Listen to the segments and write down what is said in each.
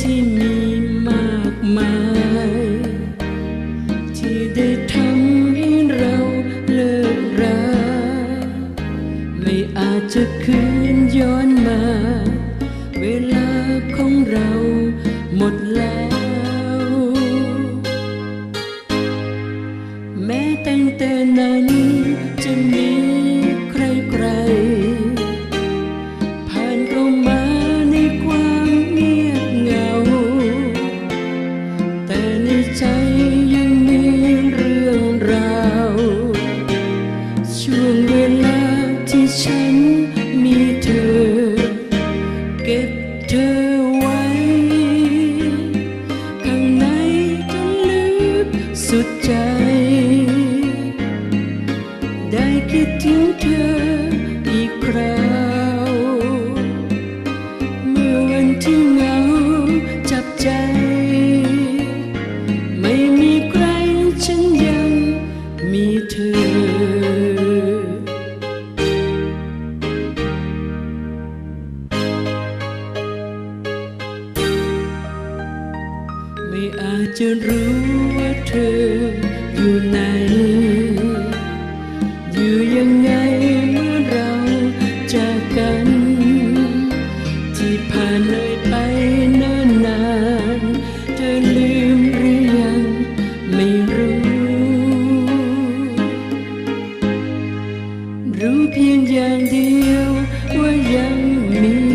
ที่มีมากมาย ที่ได้ทำให้เราเลิกราไม่อาจจะคืนย้อนมา เวลาของเราหมดแล้ว แม้ตั้งแต่นั้นจะมี ฉันมีเธอ เก็บเธอไว้ ข้างในจนลึกสุดใจ ไม่อาจจะรู้ว่าเธออยู่ไหน อยู่ยังไงเมื่อเราจากกัน ที่ผ่านเลยไปนิ่นนานเธอลืมหรือยังไม่รู้ รู้เพียงอย่างเดียวว่ายังมี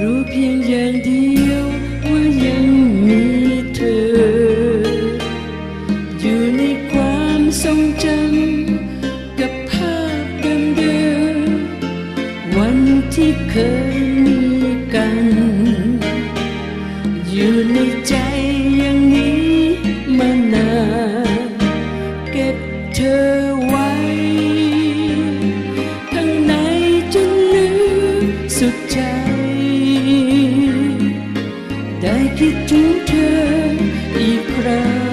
如平原的 เธออีกครั้ง